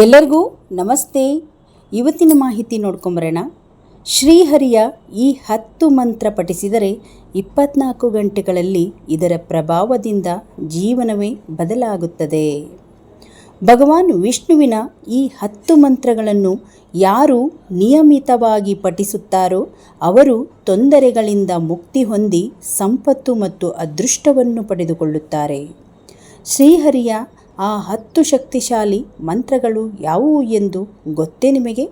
ಎಲ್ಲರಿಗೂ ನಮಸ್ತೆ. ಇವತ್ತಿನ ಮಾಹಿತಿ ನೋಡ್ಕೊಂಬರೋಣ. ಶ್ರೀಹರಿಯ ಈ ಹತ್ತು ಮಂತ್ರ ಪಠಿಸಿದರೆ ಇಪ್ಪತ್ನಾಲ್ಕು ಗಂಟೆಗಳಲ್ಲಿ ಇದರ ಪ್ರಭಾವದಿಂದ ಜೀವನವೇ ಬದಲಾಗುತ್ತದೆ. ಭಗವಾನ್ ವಿಷ್ಣುವಿನ ಈ ಹತ್ತು ಮಂತ್ರಗಳನ್ನು ಯಾರು ನಿಯಮಿತವಾಗಿ ಪಠಿಸುತ್ತಾರೋ ಅವರು ತೊಂದರೆಗಳಿಂದ ಮುಕ್ತಿ ಹೊಂದಿ ಸಂಪತ್ತು ಮತ್ತು ಅದೃಷ್ಟವನ್ನು ಪಡೆದುಕೊಳ್ಳುತ್ತಾರೆ. ಶ್ರೀಹರಿಯ ಆ ಹತ್ತು ಶಕ್ತಿಶಾಲಿ ಮಂತ್ರಗಳು ಯಾವುವು ಎಂದು ಗೊತ್ತೇ ನಿಮಗೆ?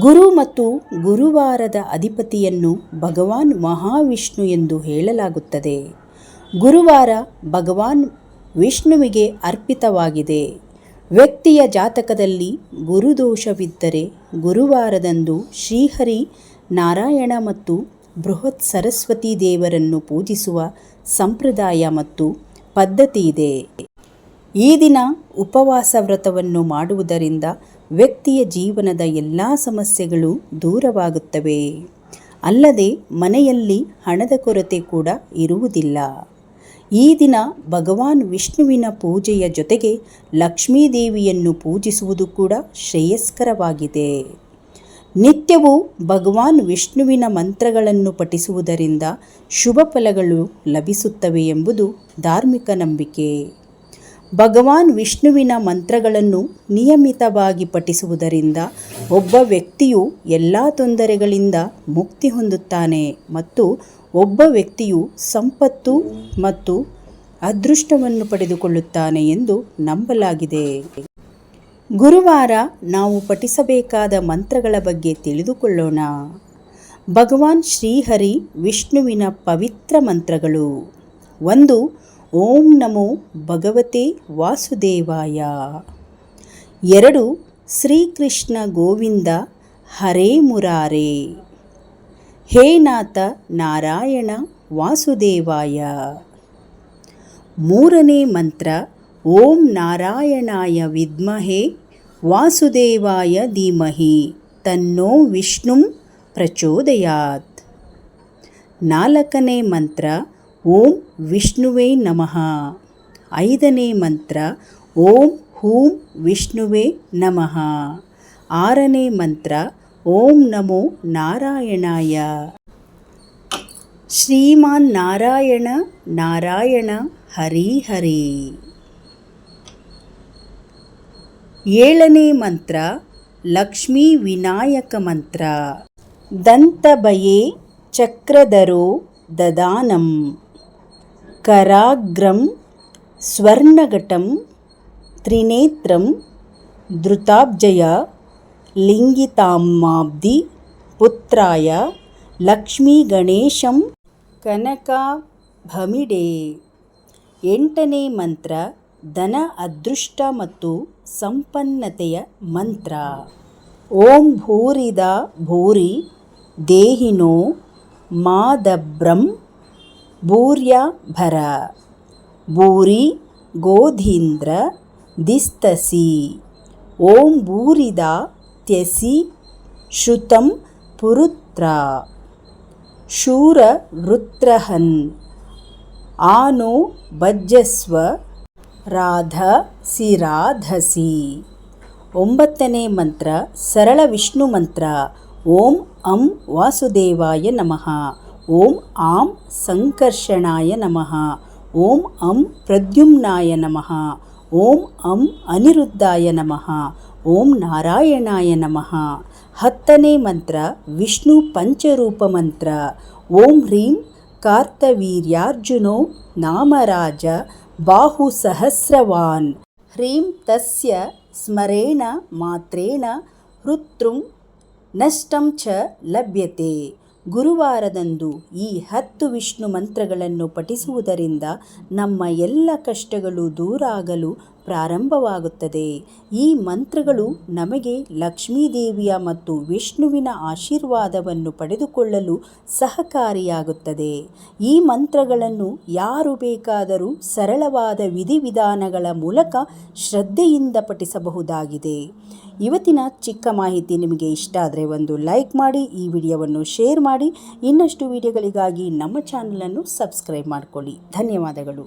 ಗುರು ಮತ್ತು ಗುರುವಾರದ ಅಧಿಪತಿಯನ್ನು ಭಗವಾನ್ ಮಹಾವಿಷ್ಣು ಎಂದು ಹೇಳಲಾಗುತ್ತದೆ. ಗುರುವಾರ ಭಗವಾನ್ ವಿಷ್ಣುವಿಗೆ ಅರ್ಪಿತವಾಗಿದೆ. ವ್ಯಕ್ತಿಯ ಜಾತಕದಲ್ಲಿ ಗುರುದೋಷವಿದ್ದರೆ ಗುರುವಾರದಂದು ಶ್ರೀಹರಿ, ನಾರಾಯಣ ಮತ್ತು ಬೃಹತ್ ಸರಸ್ವತಿ ದೇವರನ್ನು ಪೂಜಿಸುವ ಸಂಪ್ರದಾಯ ಮತ್ತು ಪದ್ಧತಿ ಇದೆ. ಈ ದಿನ ಉಪವಾಸ ವ್ರತವನ್ನು ಮಾಡುವುದರಿಂದ ವ್ಯಕ್ತಿಯ ಜೀವನದ ಎಲ್ಲ ಸಮಸ್ಯೆಗಳು ದೂರವಾಗುತ್ತವೆ. ಅಲ್ಲದೆ ಮನೆಯಲ್ಲಿ ಹಣದ ಕೊರತೆ ಕೂಡ ಇರುವುದಿಲ್ಲ. ಈ ದಿನ ಭಗವಾನ್ ವಿಷ್ಣುವಿನ ಪೂಜೆಯ ಜೊತೆಗೆ ಲಕ್ಷ್ಮೀದೇವಿಯನ್ನು ಪೂಜಿಸುವುದು ಕೂಡ ಶ್ರೇಯಸ್ಕರವಾಗಿದೆ. ನಿತ್ಯವೂ ಭಗವಾನ್ ವಿಷ್ಣುವಿನ ಮಂತ್ರಗಳನ್ನು ಪಠಿಸುವುದರಿಂದ ಶುಭ ಫಲಗಳು ಲಭಿಸುತ್ತವೆ ಎಂಬುದು ಧಾರ್ಮಿಕ ನಂಬಿಕೆ. ಭಗವಾನ್ ವಿಷ್ಣುವಿನ ಮಂತ್ರಗಳನ್ನು ನಿಯಮಿತವಾಗಿ ಪಠಿಸುವುದರಿಂದ ಒಬ್ಬ ವ್ಯಕ್ತಿಯು ಎಲ್ಲ ತೊಂದರೆಗಳಿಂದ ಮುಕ್ತಿ ಹೊಂದುತ್ತಾನೆ ಮತ್ತು ಒಬ್ಬ ವ್ಯಕ್ತಿಯು ಸಂಪತ್ತು ಮತ್ತು ಅದೃಷ್ಟವನ್ನು ಪಡೆದುಕೊಳ್ಳುತ್ತಾನೆ ಎಂದು ನಂಬಲಾಗಿದೆ. ಗುರುವಾರ ನಾವು ಪಠಿಸಬೇಕಾದ ಮಂತ್ರಗಳ ಬಗ್ಗೆ ತಿಳಿದುಕೊಳ್ಳೋಣ. ಭಗವಾನ್ ಶ್ರೀಹರಿ ವಿಷ್ಣುವಿನ ಪವಿತ್ರ ಮಂತ್ರಗಳು. ಒಂದು, ಓಂ ನಮೋ ಭಗವತೆ ವಾಸುದೇವಾಯ. ಎರಡು, ಶ್ರೀಕೃಷ್ಣ ಗೋವಿಂದ ಹರೇ ಮುರಾರೇ. ಹೇ ನಾಥ ನಾರಾಯಣ ವಾಸುದೇವಾಯ. ಮೂರನೇ ಮಂತ್ರ ಓಂ ನಾರಾಯಣಾಯ ವಿದ್ಮಹೆ ವಾಸುದೇವಾಯ ಧೀಮಹಿ ತನ್ನೋ ವಿಷ್ಣುಂ ಪ್ರಚೋದಯಾತ್ ನಾಲ್ಕನೇ ಮಂತ್ರ ಓಂ ವಿಷ್ಣುವೇ ನಮಃ ಐದನೇ ಮಂತ್ರ ಓಂ ಹೂಂ ವಿಷ್ಣುವೇ ನಮಃ ಆರನೇ ಮಂತ್ರ ಓಂ ನಮೋ ನಾರಾಯಣಾಯ ಶ್ರೀಮಾನ್ ನಾರಾಯಣ ನಾರಾಯಣ ಹರಿ ಹರಿ ಏಳನೇ ಮಂತ್ರ ಲಕ್ಷ್ಮೀ ವಿನಾಯಕ ಮಂತ್ರ ದಂತಭಯೇ ಚಕ್ರಧರೋ ದದಾನಂ ಕರಾಗ್ರಂ ಸ್ವರ್ಣಘಟಂ ತ್ರಿನೇತ್ರಂ ಧೃತಾಬ್ಜಯ ಲಿಂಗಿತಾಮಾಬ್ಧಿ ಪುತ್ರಾಯ ಲಕ್ಷ್ಮೀ ಗಣೇಶಂ ಕನಕಾಭಮಿಡೆ ಎಂಟನೇ ಮಂತ್ರ ಧನ ಅದೃಷ್ಟ ಮತ್ತು ಸಂಪನ್ನತೆಯ ಮಂತ್ರ. ಓಂ ಭೂರಿದ ಭೂರಿ ದೇಹಿನೋ ಮಾದಬ್ರಂ ಭೂರ್ಯ ಭರ ಭೂರಿ ಗೋಧೀಂದ್ರ ದಿಸ್ತಸಿ. ಓಂ ಭೂರಿದ ತ್ಯಸಿ ಶ್ರುತಂ ಪುರುತ್ರ. ಶೂರ ವೃತ್ರಹನ್. ಆನೋ ಭಜ್ಜಸ್ವ ರಾಧ ಸಿರಾಧಸಿ ಒಂಬತ್ತನೇ ಮಂತ್ರ, ಸರಳ ವಿಷ್ಣು ಮಂತ್ರ. ಓಂ ಅಂ ವಾಸುದೇವಾಯ ನಮಃ. ಓಂ ಆಂ ಸಂಕರ್ಷಣಾಯ ನಮಃ. ಓಂ ಅಂ ಪ್ರದ್ಯುಮ್ನಾಯ ನಮಃ. ಓಂ ಅಂ ಅನಿರುದ್ಧಾಯ ನಮಃ. ಓಂ ನಾರಾಯಣಾಯ ನಮಃ. ಹತ್ತನೇ ಮಂತ್ರ, ವಿಷ್ಣು ಪಂಚರೂಪ ಮಂತ್ರ. ಓಂ ಹ್ರೀಂ ಕಾರ್ತವೀರ್ಯಾರ್ಜುನೋ ನಾಮರಾಜ. ಸಹಸ್ರವಾನ್ ಹ್ರೀಂ ತಸ್ಯ ಸ್ಮರೇಣ ಮಾತ್ರೇಣ ಹೃತೃಂ ನಷ್ಟಂ ಚ ಲಭ್ಯತೆ ಗುರುವಾರದಂದು ಈ ಹತ್ತು ವಿಷ್ಣು ಮಂತ್ರಗಳನ್ನು ಪಠಿಸುವುದರಿಂದ ನಮ್ಮ ಎಲ್ಲ ಕಷ್ಟಗಳು ದೂರ ಆಗಲು ಪ್ರಾರಂಭವಾಗುತ್ತದೆ. ಈ ಮಂತ್ರಗಳು ನಮಗೆ ಲಕ್ಷ್ಮೀದೇವಿಯ ಮತ್ತು ವಿಷ್ಣುವಿನ ಆಶೀರ್ವಾದವನ್ನು ಪಡೆದುಕೊಳ್ಳಲು ಸಹಕಾರಿಯಾಗುತ್ತದೆ. ಈ ಮಂತ್ರಗಳನ್ನು ಯಾರು ಬೇಕಾದರೂ ಸರಳವಾದ ವಿಧಿವಿಧಾನಗಳ ಮೂಲಕ ಶ್ರದ್ಧೆಯಿಂದ ಪಠಿಸಬಹುದಾಗಿದೆ. ಇವತ್ತಿನ ಚಿಕ್ಕ ಮಾಹಿತಿ ನಿಮಗೆ ಇಷ್ಟ ಆದರೆ ಒಂದು ಲೈಕ್ ಮಾಡಿ, ಈ ವಿಡಿಯೋವನ್ನು ಶೇರ್ ಮಾಡಿ. ಇನ್ನಷ್ಟು ವಿಡಿಯೋಗಳಿಗಾಗಿ ನಮ್ಮ ಚಾನಲನ್ನು ಸಬ್ಸ್ಕ್ರೈಬ್ ಮಾಡಿಕೊಳ್ಳಿ. ಧನ್ಯವಾದಗಳು.